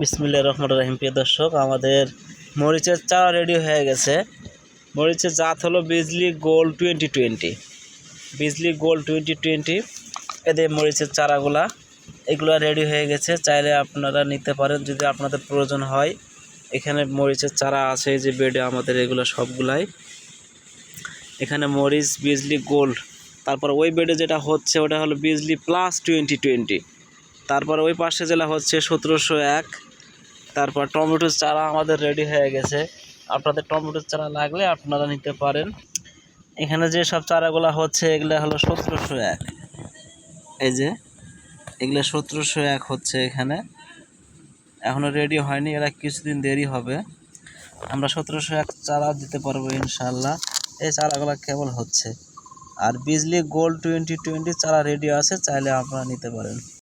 বিসমিল্লা রহমান রাহিম। প্রিয় দর্শক, আমাদের মরিচের চারা রেডি হয়ে গেছে। মরিচের জাত হলো Bijli gold twenty twenty Bijli gold twenty twenty এদের মরিচের চারাগুলা, এগুলো রেডি হয়ে গেছে। চাইলে আপনারা নিতে পারেন, যদি আপনাদের প্রয়োজন হয়। এখানে মরিচের চারা আছে যে বেডে আমাদের এগুলো সবগুলাই। এখানে মরিচ, বিজলি গোল্ড, তারপর ওই বেডে যেটা হচ্ছে, ওটা হলো বিজলি প্লাস টোয়েন্টি টোয়েন্টি তারপর ওই পাশে যেটা হচ্ছে সতেরোশো এক। তারপর টমেটোর চারা আমাদের রেডি হয়ে গেছে। আপনাদের টমেটোর চারা লাগলে আপনারা নিতে পারেন। এখানে যে সব চারাগুলো হচ্ছে, এগুলো হলো সতেরোশো এক। এই যে, এগুলো সতেরোশো এক হচ্ছে এখানে। এখনও রেডি হয়নি, এরা কিছুদিন দেরি হবে। আমরা সতেরোশো এক চারা দিতে পারব ইনশাল্লাহ এই চারাগুলো কেবল হচ্ছে। আর বিজলি গোল্ড টোয়েন্টি টোয়েন্টি চারা রেডি আছে, চাইলে আপনারা নিতে পারেন।